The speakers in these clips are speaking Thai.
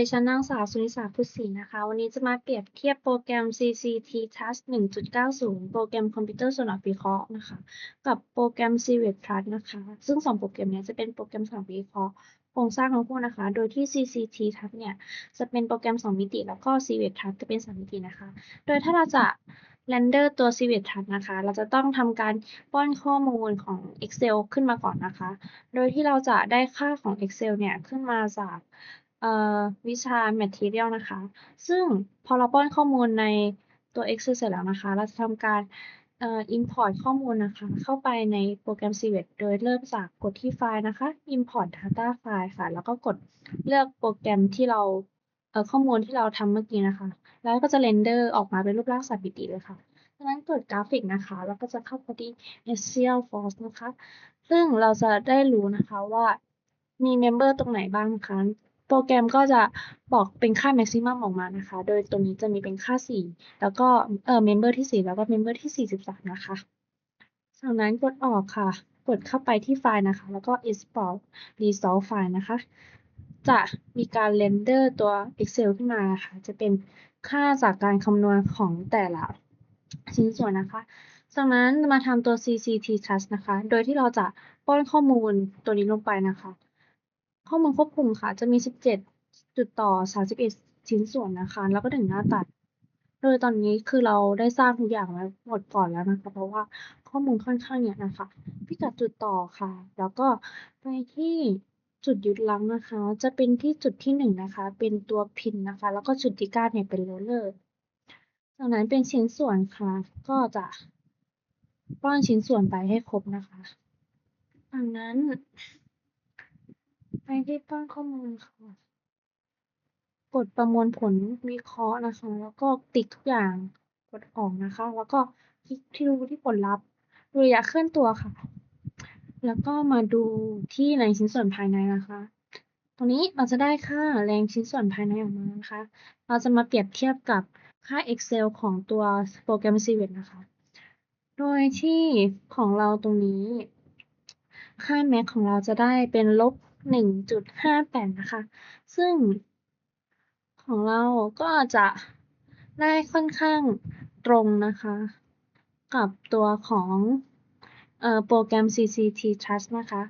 ดิฉันนางสาวสุนิสาพุทธศรีนะคะ วันนี้จะมาเปรียบเทียบโปรแกรม CCT Touch 1.90 โปรแกรมคอมพิวเตอร์ส่วนออกวิเคราะห์นะคะ กับโปรแกรม CVET Plus นะคะ ซึ่งสองโปรแกรมนี้จะเป็นโปรแกรมสอนวิเคราะห์โครงสร้างทั้งคู่นะคะ โดยที่ CCT Touch เนี่ย จะเป็นโปรแกรม 2 มิติ แล้วก็ CVET Plus จะเป็น 3 มิตินะคะ โดยถ้าเราจะ render ตัว CVET Touch นะคะ เราจะต้องทำการป้อนข้อมูลของ Excel ขึ้นมาก่อนนะคะ โดยที่เราจะได้ค่าของ Excel เนี่ยขึ้นมาจาก เอ่อวิชา Material นะคะ ซึ่งพอเราป้อนข้อมูลในตัว Excel เสร็จแล้วนะคะ เราจะทำการเอ่อ import ข้อมูลนะคะ เข้าไปในโปรแกรม CVET โดยเริ่มจากกดที่ไฟล์นะคะ import data file ค่ะ แล้วก็กดเลือกโปรแกรมที่เราเอ่อข้อมูลที่เราทำเมื่อกี้นะคะ แล้วก็จะ render ออกมาเป็นรูปร่างสามมิติเลยค่ะจากนั้นกดกราฟิกนะคะ แล้วก็จะเข้าไปที่ Excel Force นะคะ ซึ่งเราจะได้รู้นะคะว่ามีเมมเบอร์ตรงไหนบ้างคะ โปรแกรมก็จะบอกเป็นค่า maximum ออกมานะคะ โดยตรงนี้จะมีเป็นค่า 4 แล้วก็เอ่อเมมเบอร์ที่ 4 แล้วก็เมมเบอร์ที่ 43 นะคะจากนั้นกดออกค่ะ กดเข้าไปที่ไฟล์นะคะ แล้วก็ export result file นะคะ จะมีการ render ตัว Excel ขึ้นมานะคะ จะเป็นค่าจากการคำนวณของแต่ละชิ้นส่วนนะคะจากนั้นมาทำตัว CCT Touch นะคะ โดยที่เราจะป้อนข้อมูลตัวนี้ลงไปนะคะ ข้อมูลควบคุมค่ะ จะมี 17 จุดต่อ 31 ชิ้นส่วนนะคะ แล้วก็ถึงหน้าตัด โดยตอนนี้คือเราได้สร้างทุกอย่างไว้หมดก่อนแล้วนะคะ เพราะว่าข้อมูลค่อนข้างเยอะนะคะ พิกัดจุดต่อค่ะ แล้วก็ไปที่จุดยึดลังนะคะ จะเป็นที่จุดที่1นนะคะ เป็นตัวพินนะคะ แล้วก็จุดที่9เนี่ยเป็นโรลเลอร์จากนั้นเป็นชิ้นส่วนค่ะ ก็จะป้อนชิ้นส่วนไปให้ครบนะคะจากนั้น ไปที่ป้นข้อมูลค่ะ กดประมวลผลวิเคราะห์นะคะ แล้วก็ติ๊กทุกอย่างกดออกนะคะ แล้วก็คลิกที่ดูที่ผลลัพธ์ดูระยะเคลื่อนตัวค่ะ แล้วก็มาดูที่แรงชิ้นส่วนภายในนะคะ ตรงนี้เราจะได้ค่าแรงชิ้นส่วนภายในออกมานะคะ เราจะมาเปรียบเทียบกับค่า Excel ของตัวโปรแกรม CVET นะคะ โดยที่ของเราตรงนี้ ค่า max ของเราจะได้เป็นลบ 1.58 นะคะ ซึ่งของเราก็จะได้ค่อนข้างตรงนะคะ กับตัวของโปรแกรม CCT Touch นะคะ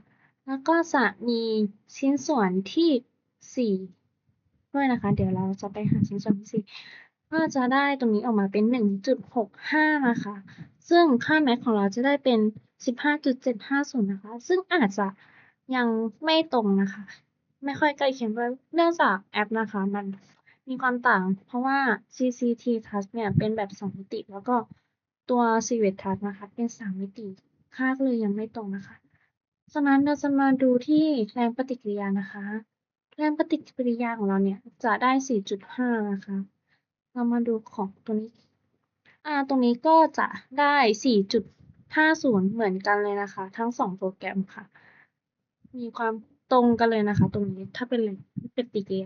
แล้วก็จะมีชิ้นส่วนที่ 4 ด้วยนะคะ เดี๋ยวเราจะไปหาชิ้นส่วนที่ 4 ก็จะได้ตรงนี้ออกมาเป็น 1.65 นะคะ ซึ่งค่า max ของเราจะได้เป็น 15.750 นะคะ ซึ่งอาจจะ ยังไม่ตรงนะคะ ไม่ค่อยใกล้เคียงด้วยเนื่องจากแอปนะคะ มันมีความต่าง เพราะว่า CCT Touch เนี่ยเป็นแบบ 2 มิติ แล้วก็ตัว CVET Touch นะคะ เป็น 3 มิติค่าก็เลยยังไม่ตรงนะคะจากนั้นเราจะมาดูที่แรงปฏิกิริยานะคะ แรงปฏิกิริยาของเราเนี่ยจะได้ 4.5 นะคะ เรามาดูของตัวนี้อ่าตรงนี้ก็จะได้ 4.50 เหมือนกันเลยนะคะ ทั้ง 2 โปรแกรมค่ะ มีความตรงกันเลยนะคะตรงนี้ ถ้าเป็นแรงปฏิกิริยา